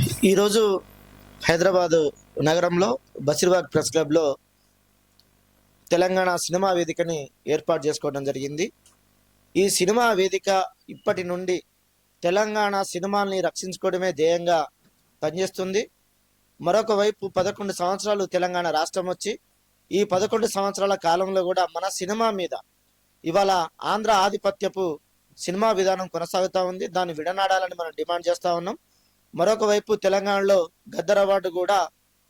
ఈరోజు హైదరాబాదు నగరంలో బషీర్బాగ్ ప్రెస్ క్లబ్లో తెలంగాణ సినిమా వేదికని ఏర్పాటు చేసుకోవడం జరిగింది. ఈ సినిమా వేదిక ఇప్పటి నుండి తెలంగాణ సినిమాల్ని రక్షించుకోవడమే ధ్యేయంగా పనిచేస్తుంది. మరొక వైపు పదకొండు సంవత్సరాలు తెలంగాణ రాష్ట్రం వచ్చి ఈ పదకొండు సంవత్సరాల కాలంలో కూడా మన సినిమా మీద ఇవాళ ఆంధ్ర ఆధిపత్యపు సినిమా విధానం కొనసాగుతూ ఉంది. దాన్ని విడనాడాలని మనం డిమాండ్ చేస్తూ ఉన్నాం. మరొక వైపు తెలంగాణలో గద్దర్ అవార్డు కూడా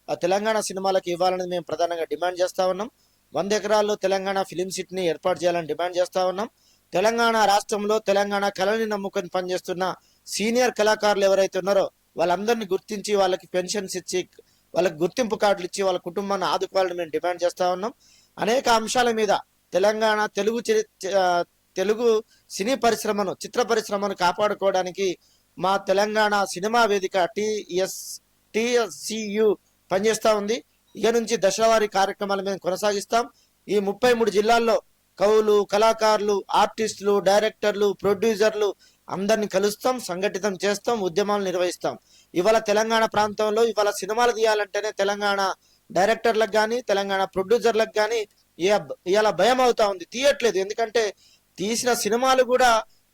ఆ తెలంగాణ సినిమాలకు ఇవ్వాలని మేము ప్రధానంగా డిమాండ్ చేస్తా ఉన్నాం. వంద ఎకరాల్లో తెలంగాణ ఫిలిం సిటీని ఏర్పాటు చేయాలని డిమాండ్ చేస్తా ఉన్నాం. తెలంగాణ రాష్ట్రంలో తెలంగాణ కళని నమ్ముకొని పనిచేస్తున్న సీనియర్ కళాకారులు ఎవరైతే ఉన్నారో వాళ్ళందరినీ గుర్తించి వాళ్ళకి పెన్షన్స్ ఇచ్చి వాళ్ళకి గుర్తింపు కార్డులు ఇచ్చి వాళ్ళ కుటుంబాన్ని ఆదుకోవాలని మేము డిమాండ్ చేస్తా ఉన్నాం. అనేక అంశాల మీద తెలంగాణ తెలుగు తెలుగు సినీ పరిశ్రమను చిత్ర పరిశ్రమను కాపాడుకోవడానికి మా తెలంగాణ సినిమా వేదిక టిఎస్ టిఎస్సియు పనిచేస్తూ ఉంది. ఇక నుంచి దశలవారీ కార్యక్రమాలు మేము కొనసాగిస్తాం. ఈ ముప్పై మూడు జిల్లాల్లో కవులు కళాకారులు ఆర్టిస్టులు డైరెక్టర్లు ప్రొడ్యూసర్లు అందరిని కలుస్తాం సంఘటితం చేస్తాం ఉద్యమాలు నిర్వహిస్తాం. ఇవాళ తెలంగాణ ప్రాంతంలో ఇవాళ సినిమాలు తీయాలంటేనే తెలంగాణ డైరెక్టర్లకు కానీ తెలంగాణ ప్రొడ్యూసర్లకు కానీ ఇలా భయం అవుతా ఉంది. తీయట్లేదు. ఎందుకంటే తీసిన సినిమాలు కూడా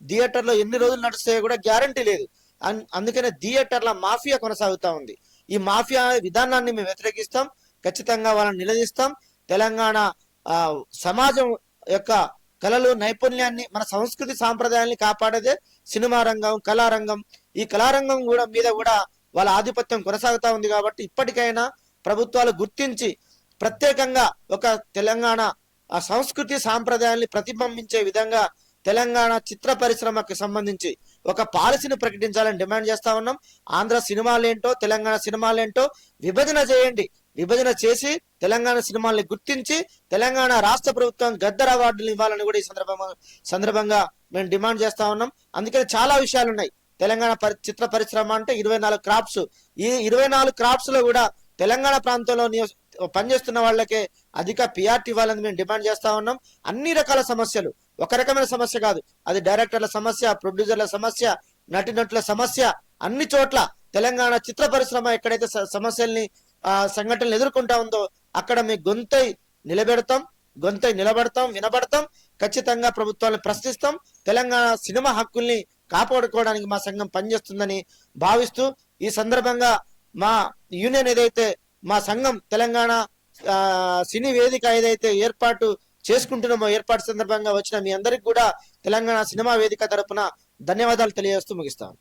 థియేటర్లో ఎన్ని రోజులు నడుస్తాయో కూడా గ్యారంటీ లేదు. అన్- అందుకనే థియేటర్ల మాఫియా కొనసాగుతా ఉంది. ఈ మాఫియా విధానాన్ని మేము వ్యతిరేకిస్తాం. ఖచ్చితంగా వాళ్ళని నిలదీస్తాం. తెలంగాణ ఆ, సమాజం యొక్క కళలు నైపుణ్యాన్ని మన సంస్కృతి సాంప్రదాయాన్ని కాపాడేదే సినిమా రంగం కళారంగం ఈ కళారంగం కూడా మీద కూడా వాళ్ళ ఆధిపత్యం కొనసాగుతా ఉంది కాబట్టి ఇప్పటికైనా ప్రభుత్వాలు గుర్తించి ప్రత్యేకంగా ఒక తెలంగాణ ఆ సంస్కృతి సాంప్రదాయాన్ని ప్రతిబింబించే విధంగా తెలంగాణ చిత్ర పరిశ్రమకు సంబంధించి ఒక పాలసీని ప్రకటించాలని డిమాండ్ చేస్తా ఉన్నాం. ఆంధ్ర సినిమాలేంటో తెలంగాణ సినిమాలేంటో విభజన చేయండి. విభజన చేసి తెలంగాణ సినిమాల్ని గుర్తించి తెలంగాణ రాష్ట్ర ప్రభుత్వం గద్దర్ అవార్డులు ఇవ్వాలని కూడా ఈ సందర్భంగా సందర్భంగా మేము డిమాండ్ చేస్తా ఉన్నాం. అందుకని చాలా విషయాలు ఉన్నాయి తెలంగాణ పరి- చిత్ర పరిశ్రమ అంటే ఇరవై నాలుగు క్రాప్స్. ఈ ఇరవై నాలుగు క్రాప్స్లో కూడా తెలంగాణ ప్రాంతంలో పనిచేస్తున్న వాళ్ళకే అధిక పిఆర్టీ ఇవ్వాలని మేము డిమాండ్ చేస్తా ఉన్నాం. అన్ని రకాల సమస్యలు. ఒక రకమైన సమస్య కాదు. అది డైరెక్టర్ల సమస్య ప్రొడ్యూసర్ల సమస్య నటినటుల సమస్య అన్ని చోట్ల తెలంగాణ చిత్ర పరిశ్రమ ఎక్కడైతే సమస్యల్ని ఆ సంఘటనలు ఎదుర్కొంటా ఉందో అక్కడ మీ గొంతై నిలబెడతాం. గొంతై నిలబడతాం వినబడతాం. ఖచ్చితంగా ప్రభుత్వాలను ప్రశ్నిస్తాం. తెలంగాణ సినిమా హక్కుల్ని కాపాడుకోవడానికి మా సంఘం పనిచేస్తుందని భావిస్తూ ఈ సందర్భంగా మా యూనియన్ ఏదైతే మా సంఘం తెలంగాణ సినీ వేదిక ఏదైతే ఏర్పాటు చేసుకుంటున్నామో ఏర్పాటు సందర్భంగా వచ్చిన మీ అందరికి కూడా తెలంగాణ సినిమా వేదిక తరపున ధన్యవాదాలు తెలియజేస్తూ ముగిస్తాం